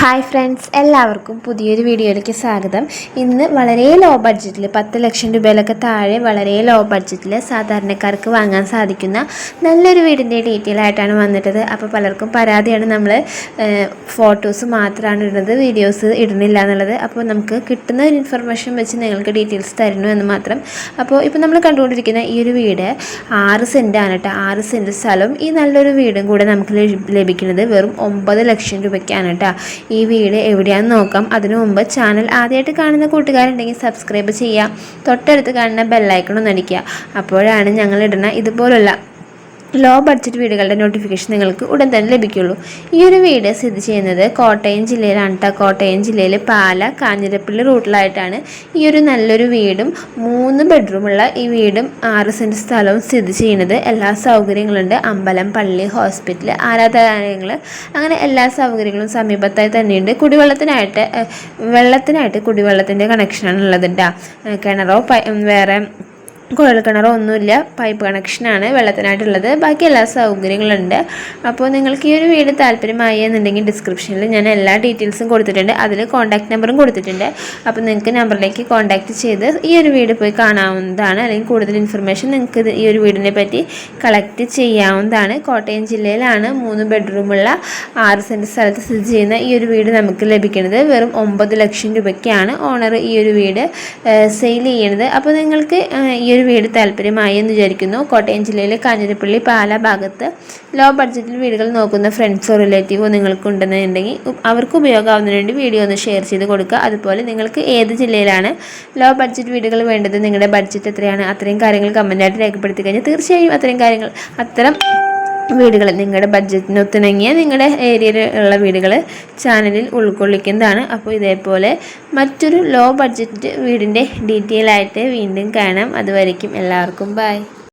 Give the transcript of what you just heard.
Hi friends എല്ലാവർക്കും പുതിയൊരു വീഡിയോയിലേക്ക് സ്വാഗതം. ഇന്ന് വളരെ ലോ ബഡ്ജറ്റിൽ പത്ത് ലക്ഷം രൂപയിലൊക്കെ താഴെ വളരെ ലോ ബഡ്ജറ്റിൽ സാധാരണക്കാർക്ക് വാങ്ങാൻ സാധിക്കുന്ന നല്ലൊരു വീടിന്റെ ഡീറ്റെയിൽ ആയിട്ടാണ് വന്നിട്ടത്. അപ്പോൾ പലർക്കും പരാതിയാണ് നമ്മൾ ഫോട്ടോസ് മാത്രമാണ് ഇടുന്നത് വീഡിയോസ് ഇടുന്നില്ല എന്നുള്ളത്. അപ്പോൾ നമുക്ക് കിട്ടുന്ന ഒരു ഇൻഫർമേഷൻ വെച്ച് നിങ്ങൾക്ക് ഡീറ്റെയിൽസ് തരുന്നു എന്ന് മാത്രം. അപ്പോൾ ഇപ്പോൾ നമ്മൾ കണ്ടുകൊണ്ടിരിക്കുന്ന ഈ ഒരു വീട് ആറ് സെന്റാണ് കേട്ടോ ആറ് സെന്റ് സ്ഥലവും ഈ നല്ലൊരു വീടും കൂടെ നമുക്ക് ലഭിക്കുന്നത് വെറും ഒമ്പത് ലക്ഷം രൂപയ്ക്കാണ് കേട്ടോ ഈ വീട് എവിടെയാണെന്ന് നോക്കാം. അതിനു മുമ്പ് ചാനൽ ആദ്യമായിട്ട് കാണുന്ന കൂട്ടുകാരുണ്ടെങ്കിൽ സബ്സ്ക്രൈബ് ചെയ്യുക. തൊട്ടടുത്ത് കാണുന്ന ബെല്ലൈക്കണൊന്നും അടിക്കുക. അപ്പോഴാണ് ഞങ്ങൾ ഇടുന്ന ഇതുപോലുള്ള ലോ ബഡ്ജറ്റ് വീടുകളുടെ നോട്ടിഫിക്കേഷൻ നിങ്ങൾക്ക് ഉടൻ തന്നെ ലഭിക്കുള്ളൂ. ഈ ഒരു വീട് സ്ഥിതി ചെയ്യുന്നത് കോട്ടയം ജില്ലയിലാണ് കേട്ടോ കോട്ടയം ജില്ലയിൽ പാല കാഞ്ഞിരപ്പള്ളി റൂട്ടിലായിട്ടാണ് ഈ ഒരു നല്ലൊരു വീടും മൂന്ന് ബെഡ്റൂമുള്ള ഈ വീടും ആറ് സെന്റ് സ്ഥലവും സ്ഥിതി ചെയ്യുന്നത്. എല്ലാ സൗകര്യങ്ങളുണ്ട്. അമ്പലം പള്ളി ഹോസ്പിറ്റൽ ആരാധനാലയങ്ങൾ അങ്ങനെ എല്ലാ സൗകര്യങ്ങളും സമീപത്തായി തന്നെയുണ്ട്. കുടിവെള്ളത്തിനായിട്ട് വെള്ളത്തിനായിട്ട് കുടിവെള്ളത്തിന്റെ കണക്ഷനാണ് ഉള്ളത് കിണറോ വേറെ കുഴൽക്കിണറോ ഒന്നുമില്ല പൈപ്പ് കണക്ഷനാണ് വെള്ളത്തിനായിട്ടുള്ളത്. ബാക്കി എല്ലാ സൗകര്യങ്ങളുണ്ട്. അപ്പോൾ നിങ്ങൾക്ക് ഈ ഒരു വീട് താല്പര്യമായി എന്നുണ്ടെങ്കിൽ ഡിസ്ക്രിപ്ഷനിൽ ഞാൻ എല്ലാ ഡീറ്റെയിൽസും കൊടുത്തിട്ടുണ്ട്. അതിൽ കോൺടാക്ട് നമ്പറും കൊടുത്തിട്ടുണ്ട്. അപ്പോൾ നിങ്ങൾക്ക് നമ്പറിലേക്ക് കോൺടാക്റ്റ് ചെയ്ത് ഈ ഒരു വീട് പോയി കാണാവുന്നതാണ്. അല്ലെങ്കിൽ കൂടുതൽ ഇൻഫർമേഷൻ നിങ്ങൾക്ക് ഈ ഒരു വീടിനെ പറ്റി കളക്ട് ചെയ്യാവുന്നതാണ്. കോട്ടയം ജില്ലയിലാണ് മൂന്ന് ബെഡ്റൂമുള്ള ആറ് സെന്റ് സ്ഥലത്ത് സ്ഥിതി ചെയ്യുന്ന ഈ ഒരു വീട് നമുക്ക് ലഭിക്കുന്നത്. വെറും ഒമ്പത് ലക്ഷം രൂപയ്ക്കാണ് ഓണർ ഈ ഒരു വീട് സെയിൽ ചെയ്യുന്നത്. അപ്പോൾ നിങ്ങൾക്ക് ഈ വീട് താല്പര്യമായി എന്ന് വിചാരിക്കുന്നു. കോട്ടയം ജില്ലയിലെ കാഞ്ഞിരപ്പള്ളി പാല ഭാഗത്ത് ലോ ബഡ്ജറ്റിൽ വീടുകൾ നോക്കുന്ന ഫ്രണ്ട്സോ റിലേറ്റീവോ നിങ്ങൾക്കുണ്ടെന്നുണ്ടെങ്കിൽ അവർക്ക് ഉപയോഗമാവുന്നതിന് വേണ്ടി വീഡിയോ ഒന്ന് ഷെയർ ചെയ്ത് കൊടുക്കുക. അതുപോലെ നിങ്ങൾക്ക് ഏത് ജില്ലയിലാണ് ലോ ബഡ്ജറ്റ് വീടുകൾ വേണ്ടത് നിങ്ങളുടെ ബഡ്ജറ്റ് എത്രയാണ് അത്രയും കാര്യങ്ങൾ കമന്റായിട്ട് രേഖപ്പെടുത്തി കഴിഞ്ഞാൽ തീർച്ചയായും അത്രയും കാര്യങ്ങൾ അത്തരം വീടുകൾ നിങ്ങളുടെ ബഡ്ജറ്റിന് ഒത്തിണങ്ങിയ നിങ്ങളുടെ ഏരിയയിൽ ഉള്ള വീടുകൾ ചാനലിൽ ഉൾക്കൊള്ളിക്കുന്നതാണ്. അപ്പോൾ ഇതേപോലെ മറ്റൊരു ലോ ബഡ്ജറ്റ് വീടിന്റെ ഡീറ്റെയിൽ ആയിട്ട് വീണ്ടും കാണാം. അതുവരയ്ക്കും എല്ലാവർക്കും ബൈ